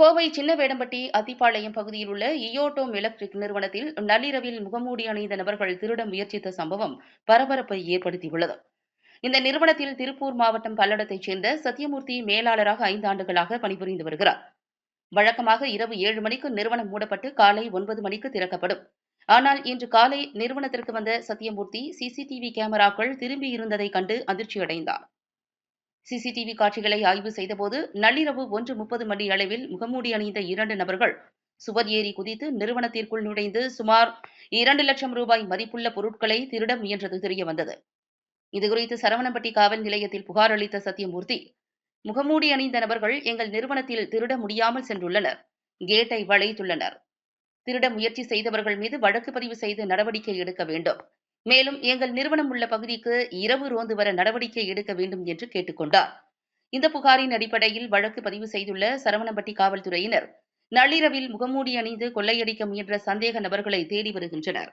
கோவை சின்னவேடம்பட்டி அத்திப்பாளையம் பகுதியில் உள்ள இயோட்டோம் எலக்ட்ரிக் நிறுவனத்தில் நள்ளிரவில் முகமூடி அணிந்த நபர்கள் திருட முயற்சித்த சம்பவம் பரபரப்பை ஏற்படுத்தியுள்ளது. இந்த நிறுவனத்தில் திருப்பூர் மாவட்டம் பல்லடத்தைச் சேர்ந்த சத்யமூர்த்தி மேலாளராக ஐந்து ஆண்டுகளாக பணிபுரிந்து வருகிறார். வழக்கமாக இரவு ஏழு மணிக்கு நிறுவனம் மூடப்பட்டு காலை ஒன்பது மணிக்கு திறக்கப்படும். ஆனால் இன்று காலை நிறுவனத்திற்கு வந்த சத்யமூர்த்தி சிசிடிவி கேமராக்கள் திரும்பி இருந்ததை கண்டு அதிர்ச்சியடைந்தார். சிசிடிவி காட்சிகளை ஆய்வு செய்தபோது நள்ளிரவு ஒன்று முப்பது மணி அளவில் முகமூடி அணிந்த இரண்டு நபர்கள் சுவர் ஏறி குதித்து நிறுவனத்திற்குள் நுழைந்து சுமார் இரண்டு லட்சம் ரூபாய் மதிப்புள்ள பொருட்களை திருட முயன்றது தெரிய வந்தது. இதுகுறித்து சரவணம்பட்டி காவல் நிலையத்தில் புகார் அளித்த சத்தியமூர்த்தி முகமூடி அணிந்த நபர்கள் எங்கள் நிறுவனத்தில் திருட முடியாமல் சென்றுள்ளனர். கேட்டை வளைத்துள்ளனர். திருட முயற்சி செய்தவர்கள் மீது வழக்கு பதிவு செய்து நடவடிக்கை எடுக்க வேண்டும். மேலும் எங்கள் நிறுவனம் உள்ள பகுதிக்கு இரவு ரோந்து வர நடவடிக்கை எடுக்க வேண்டும் என்று கேட்டுக்கொண்டார். இந்த புகாரின் அடிப்படையில் வழக்கு பதிவு செய்துள்ள சரவணம்பட்டி காவல்துறையினர் நள்ளிரவில் முகமூடி அணிந்து கொள்ளையடிக்க முயன்ற சந்தேக நபர்களை தேடி வருகின்றனர்.